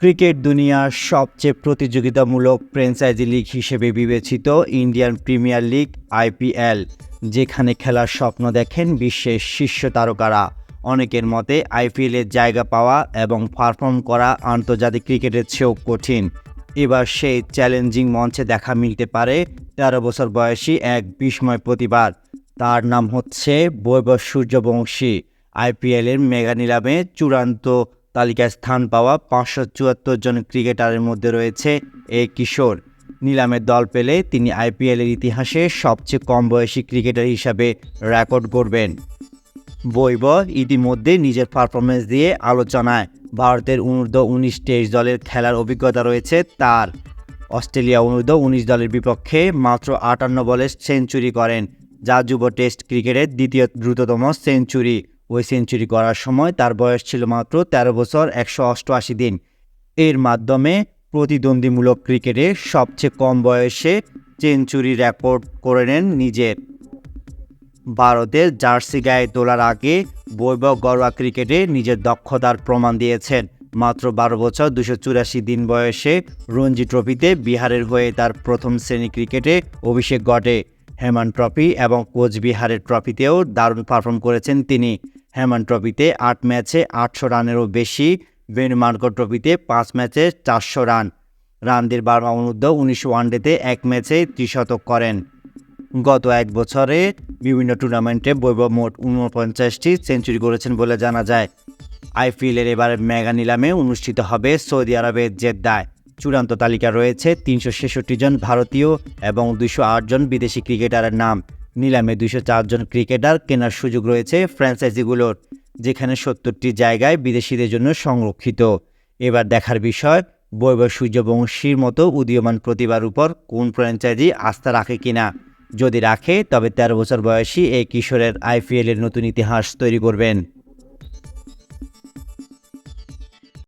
Cricket দুনিয়ার সবচেয়ে প্রতিযোগিতামূলক ফ্র্যাঞ্চাইজি লিগ হিসেবে বিবেচিত ইন্ডিয়ান প্রিমিয়ার লিগ আইপিএল, যেখানে খেলার স্বপ্ন দেখেন বিশ্বের শীর্ষ তারকারা। অনেকের মতে আইপিএলের জায়গা পাওয়া এবং পারফর্ম করা আন্তর্জাতিক ক্রিকেটের চেয়েও কঠিন। এবার সেই চ্যালেঞ্জিং মঞ্চে দেখা মিলতে পারে তেরো বছর বয়সী এক বিস্ময় প্রতিবাদ তার নাম হচ্ছে বৈভব সূর্যবংশী। আইপিএলের মেগা নিলামে চূড়ান্ত তালিকায় স্থান পাওয়া পাঁচশো চুয়াত্তর জন ক্রিকেটারের মধ্যে রয়েছে এ কিশোর। নিলামের দল পেলে তিনি আইপিএলের ইতিহাসে সবচেয়ে কম বয়সী ক্রিকেটার হিসাবে রেকর্ড করবেন বৈব ইতিমধ্যে নিজের পারফরমেন্স দিয়ে আলোচনায় ভারতের অনূর্ধ্ব উনিশ টেস্ট দলের খেলার অভিজ্ঞতা রয়েছে তার। অস্ট্রেলিয়া অনূর্ধ্ব উনিশ দলের বিপক্ষে মাত্র আটান্ন বলে সেঞ্চুরি করেন, যা যুব টেস্ট ক্রিকেটের দ্বিতীয় দ্রুততম সেঞ্চুরি। ওই সেঞ্চুরি করার সময় তার বয়স ছিল মাত্র তেরো বছর একশো অষ্টআশি দিন। এর মাধ্যমে প্রতিদ্বন্দ্বীমূলক ক্রিকেটে সবচেয়ে কম বয়সে সেঞ্চুরি রেকর্ড করে নেন নিজের। ভারতের জার্সি গায়ে তোলার আগে বৈভব ঘরোয়া ক্রিকেটে নিজের দক্ষতার প্রমাণ দিয়েছেন। মাত্র বারো বছর দুশো চুরাশি দিন বয়সে রঞ্জি ট্রফিতে বিহারের হয়ে তার প্রথম শ্রেণি ক্রিকেটে অভিষেক ঘটে। হেমান ট্রফি এবং কোচবিহারের ট্রফিতেও দারুণ পারফর্ম করেছেন তিনি। হেমান ট্রফিতে আট ম্যাচে আটশো রানেরও বেশি। ভেনুমার্কো ট্রফিতে পাঁচ ম্যাচে চারশো রান। রানদের বার্মা অনূর্ধ্ব উনিশ ওয়ানডেতে এক ম্যাচে ত্রিশতক করেন। গত এক বছরে বিভিন্ন টুর্নামেন্টে বৈভব মোট ঊনপঞ্চাশটি সেঞ্চুরি করেছেন বলে জানা যায়। আইপিএলের এবারে মেগা নিলামে অনুষ্ঠিত হবে সৌদি আরবের জেদ্দায়। চূড়ান্ত তালিকা রয়েছে তিনশো ছেষট্টি জন ভারতীয় এবং দুশো জন বিদেশি ক্রিকেটারের নাম। নিলামে দুইশো চারজন ক্রিকেটার কেনার সুযোগ রয়েছে ফ্র্যাঞ্চাইজিগুলোর, যেখানে সত্তরটি জায়গায় বিদেশিদের জন্য সংরক্ষিত। এবার দেখার বিষয় বৈব সূর্যবংশীর মতো উদীয়মান প্রতিভার উপর কোন ফ্র্যাঞ্চাইজি আস্থা রাখে কিনা? যদি রাখে, তবে তেরো বছর বয়সী এই কিশোরের আইপিএলের নতুন ইতিহাস তৈরি করবেন।